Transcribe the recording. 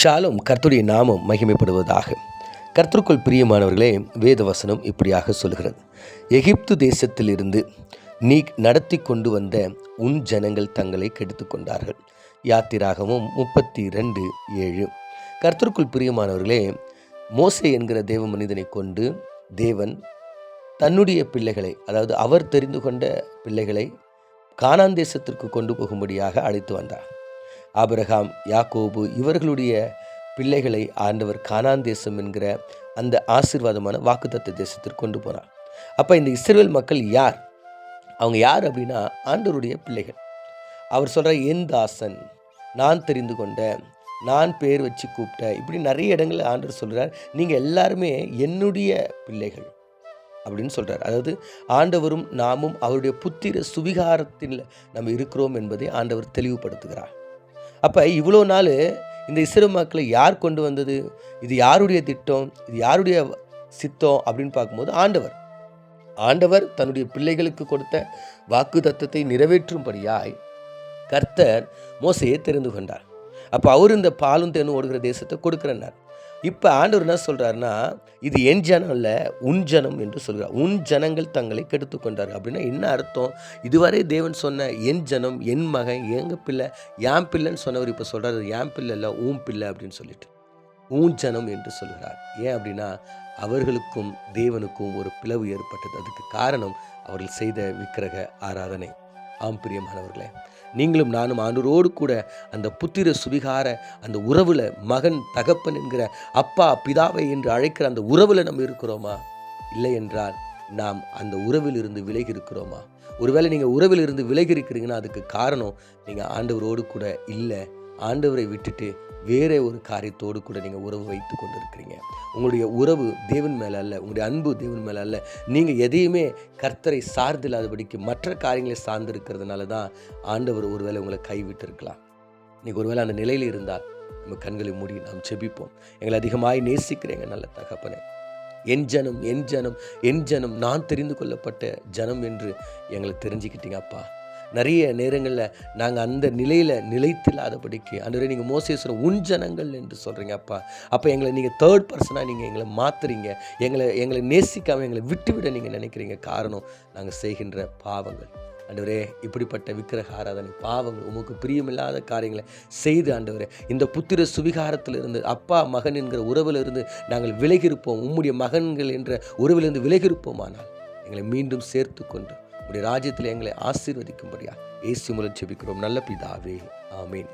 ஷாலும் கர்த்தருடைய நாமம் மகிமைப்படுவதாக. கர்த்தருக்குள் பிரியமானவர்களே வேதவசனம் இப்படியாக சொல்கிறது. எகிப்து தேசத்திலிருந்து நீ நடத்தி கொண்டு வந்த உன் ஜனங்கள் தங்களை கெடுத்து கொண்டார்கள். யாத்திராகவும் முப்பத்தி ரெண்டு ஏழு. கர்த்தருக்குள் பிரியமானவர்களே மோசே என்கிற தேவ மனிதனை கொண்டு தேவன் தன்னுடைய பிள்ளைகளை அதாவது அவர் தெரிந்து கொண்ட பிள்ளைகளை காணாந்தேசத்திற்கு கொண்டு போகும்படியாக அழைத்து வந்தார். ஆபிரகாம் யாக்கோபு இவர்களுடைய பிள்ளைகளை ஆண்டவர் கானான் தேசம் என்கிற அந்த ஆசீர்வாதமான வாக்குத்தத்த தேசத்திற்கு கொண்டு போனார். அப்போ இந்த இஸ்ரேல் மக்கள் யார்? அவங்க யார் அப்படின்னா ஆண்டவருடைய பிள்ளைகள். அவர் சொல்கிற என் தாசன் நான் தெரிந்து கொண்ட நான் பேர் வச்சு கூப்பிட்ட இப்படி நிறைய இடங்களில் ஆண்டவர் சொல்கிறார் நீங்கள் எல்லாருமே என்னுடைய பிள்ளைகள் அப்படின்னு சொல்கிறார் அதாவது ஆண்டவரும் நாமும் அவருடைய புத்திர சுவிகாரத்தில் நம்ம இருக்கிறோம் என்பதை ஆண்டவர் தெளிவுபடுத்துகிறார். அப்போ இவ்வளோ நாள் இந்த இஸ்ரோ மக்களை யார் கொண்டு வந்தது? இது யாருடைய திட்டம்? இது யாருடைய சித்தம்? அப்படின்னு பார்க்கும்போது ஆண்டவர். ஆண்டவர் தன்னுடைய பிள்ளைகளுக்கு கொடுத்த வாக்கு தத்துவத்தை நிறைவேற்றும்படியாய் கர்த்தர் மோசையை தெரிந்து கொண்டார். அப்போ அவர் இந்த பாலும் தேனும் ஓடுகிற தேசத்தை கொடுக்குறனார் இப்போ ஆண்டவர் என்ன சொல்கிறாருன்னா இது என் ஜனம் இல்லை உன் ஜனம் என்று சொல்கிறார். உன் ஜனங்கள் தங்களை கெடுத்து கொண்டார் அப்படின்னா என்ன அர்த்தம்? இதுவரை தேவன் சொன்ன என் ஜனம் என் மகன் எங்கள் பிள்ளை என் பிள்ளைன்னு சொன்னவர் இப்போ சொல்கிறார் என் பிள்ளை இல்லை உன் பிள்ளை அப்படின்னு சொல்லிட்டு. ஊன் ஜனம் என்று சொல்கிறார். ஏன் அப்படின்னா அவர்களுக்கும் தேவனுக்கும் ஒரு பிளவு ஏற்பட்டது. அதுக்கு காரணம் அவர்கள் செய்த விக்கிரக ஆராதனை. ஆம் பிரியமானவர்களே. நீங்களும் நானும் ஆண்டோரோடு கூட அந்த புத்திர சுவிகார அந்த உறவில் மகன் தகப்பன் என்கிற அப்பா பிதாவை என்று அழைக்கிற அந்த உறவில் நம்ம இருக்கிறோமா? இல்லை என்றால் நாம் அந்த உறவில் இருந்து விலகி இருக்கிறோமா? ஒருவேளை நீங்கள் உறவில் இருந்து விலகி இருக்கிறீங்கன்னா அதுக்கு காரணம் நீங்கள் ஆண்டவரோடு கூட இல்லை. ஆண்டவரை விட்டுட்டு வேற ஒரு காரியத்தோடு கூட நீங்கள் உறவு வைத்து கொண்டு இருக்கிறீங்க உங்களுடைய உறவு தேவன் மேலே அல்ல உங்களுடைய அன்பு தேவன் மேலே அல்ல. நீங்கள் எதையுமே கர்த்தரை சார்ந்தில்லாதபடிக்கு மற்ற காரியங்களை சார்ந்து இருக்கிறதுனால தான் ஆண்டவர் ஒருவேளை உங்களை கைவிட்டிருக்கலாம். நீங்கள் ஒருவேளை அந்த நிலையில் இருந்தால் நம்ம கண்களை மூடி நாம் செபிப்போம் எங்களை அதிகமாய் நேசிக்கிறேங்க நல்ல தகப்பனே என் ஜனம் என் ஜனம் என் ஜனம் நான் தெரிந்து கொள்ளப்பட்ட ஜனம் என்று எங்களை தெரிஞ்சுக்கிட்டீங்க அப்பா. நிறைய நேரங்களில் நாங்கள் அந்த நிலையில் நிலைத்தில்லாதபடிக்கு அன்றைய நீங்கள் மோசேஸ்வரம் உன் ஜனங்கள் என்று சொல்கிறீங்க அப்பா. அப்போ எங்களை நீங்கள் தேர்ட் பர்சனாக நீங்கள் எங்களை மாற்றுறீங்க எங்களை எங்களை நேசிக்காமல் எங்களை விட்டுவிட நீங்கள் நினைக்கிறீங்க காரணம் நாங்கள் செய்கின்ற பாவங்கள். ஆண்டவரே இப்படிப்பட்ட விக்கிரக ஆராதனை பாவங்கள் உமக்கு பிரியமில்லாத காரியங்களை செய்து ஆண்டவரே இந்த புத்திர சுவிகாரத்தில் இருந்து அப்பா மகன் என்கிற உறவில் இருந்து நாங்கள் விலகிருப்போம் உம்முடைய மகன்கள் என்ற உறவிலிருந்து விலகிருப்போமானால் எங்களை மீண்டும் சேர்த்து கொண்டு உடைய ராஜ்யத்தில் எங்களை ஆசீர்வதிக்கும்படியா. ஏசி மூலம் செபிக்கிறோம். நல்ல பிதாவே. ஆமீன்.